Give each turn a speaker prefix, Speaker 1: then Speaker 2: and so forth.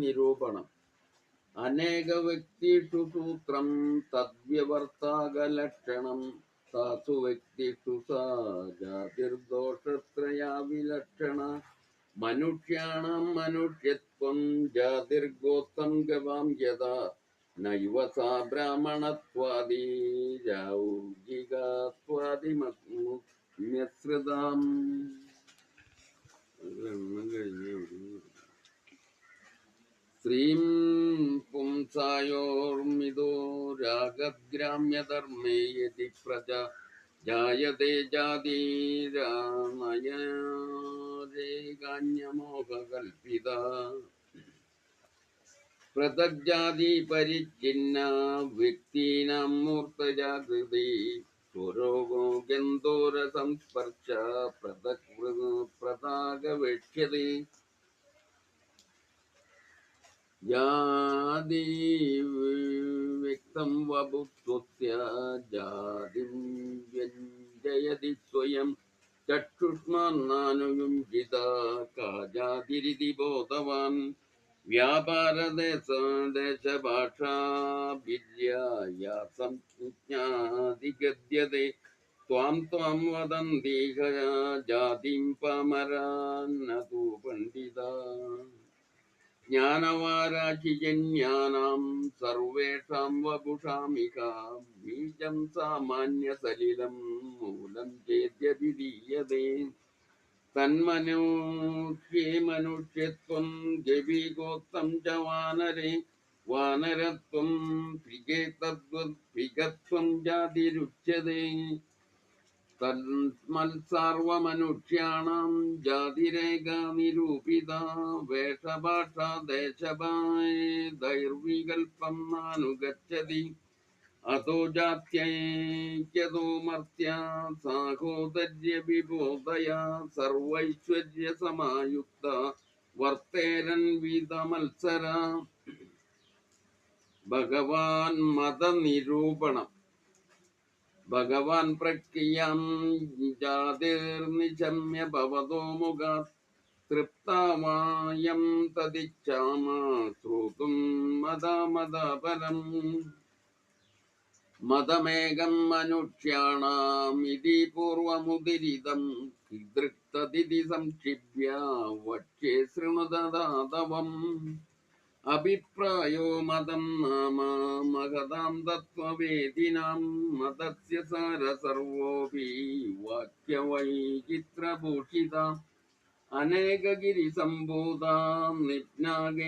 Speaker 1: നിരൂപണം. അനേകവ്യക്തിഷു സൂത്രം തദ്വ്യവർത്താകലക്ഷണം. താസു വ്യക്തിഷു സാ ജാതിർദോഷത്രയാ വിലക്ഷണ മനുഷ്യാണാം മനുഷ്യത്വം ജാതിർഗോത്രം ഗവാം യഥാ. നൈവ സാ ബ്രാഹ്മണത്വാദി ജൗജികാത്വാദിമസ്മൃതാം സ്ത്രീം പുംസായോർമിതോ രാഗഗ്രാമ്യധർമ്മേ യതി പ്രജ. ജായതേ ജാതിരാനയമോഹകൽപിത പൃഥഗ്ജാതി പരിച്ഛിന്ന വ്യക്തീനാം മൂർത്തജാഗൃതി സ്വരോഗോ ഗന്ധോര സംസ്പർശ പൃഥക് പ്രതാകവേക്ഷ്യതേ ജാതി വ്യക്തം വപുത്വസ്യ ജാതിം വ്യഞ്ജയതി സ്വയം. ചക്ഷുഷ്മാന്നാനുയുഞ്ജിത കാജാതിരിതി ബോധവാൻ. വ്യാപാരദേശാദേശഭാഷാഭിര്യാസംജ്ഞാതിഗദ്യത്തെ ത്വാം ത്വാം വദന്തി ജാതിം പമരാന്നതു പണ്ഡിത. ജ്ഞാനവാരാശിജന്യാനാം സർവേഷാം വപുഷാമിക ബീജം സാമാന്യസലിലം മൂലം ചേദ്യഭിധീയതേ തന്മനുഷ്യേ മനുഷ്യത്വം ഗവീഗോക്തം ച വാനരേ വാനരത്വം പികേ തദ്വത് പികത്വം ജാതിരുച്യതേ തന്മത്സാർവമനുഷ്യാണാം ജാതിരേഖ നിരൂപിത വേഷഭാഷ ദേശഭാഷൈർവികൽപ്പം നാനുഗച്ഛതി. അതോ ജാത്യൈക്യതോ മർത്യ സാഹോദര്യ വിബോധയ സർവൈശ്വര്യ സമായുക്ത വർത്തേരൻ വിധമത്സര ഭഗവാൻ മതനിരൂപണം. ഭഗവാൻ പ്രക്രിയം ജാതിർനിശമ്യ ഭവതോ മുഖ തൃപ്തമായം തദിച്ഛാമ ശ്രോതും മതമതപരം. മതമേകം മനുഷ്യാണാമിതി പൂർവമുദിരിതം ദൃക്തതിഥി സംക്ഷിപ്യ. വക്ഷേ ശൃണുതദാതവം അഭിപ്രായോ മതം നാമ മഹതാം തത്വവേദിനാം മതസ്യ സാര സർവോപി വാക്യവൈചിത്രഭൂഷിത അനേകഗിരിസംഭൂതാം നിജ്ഞാകേ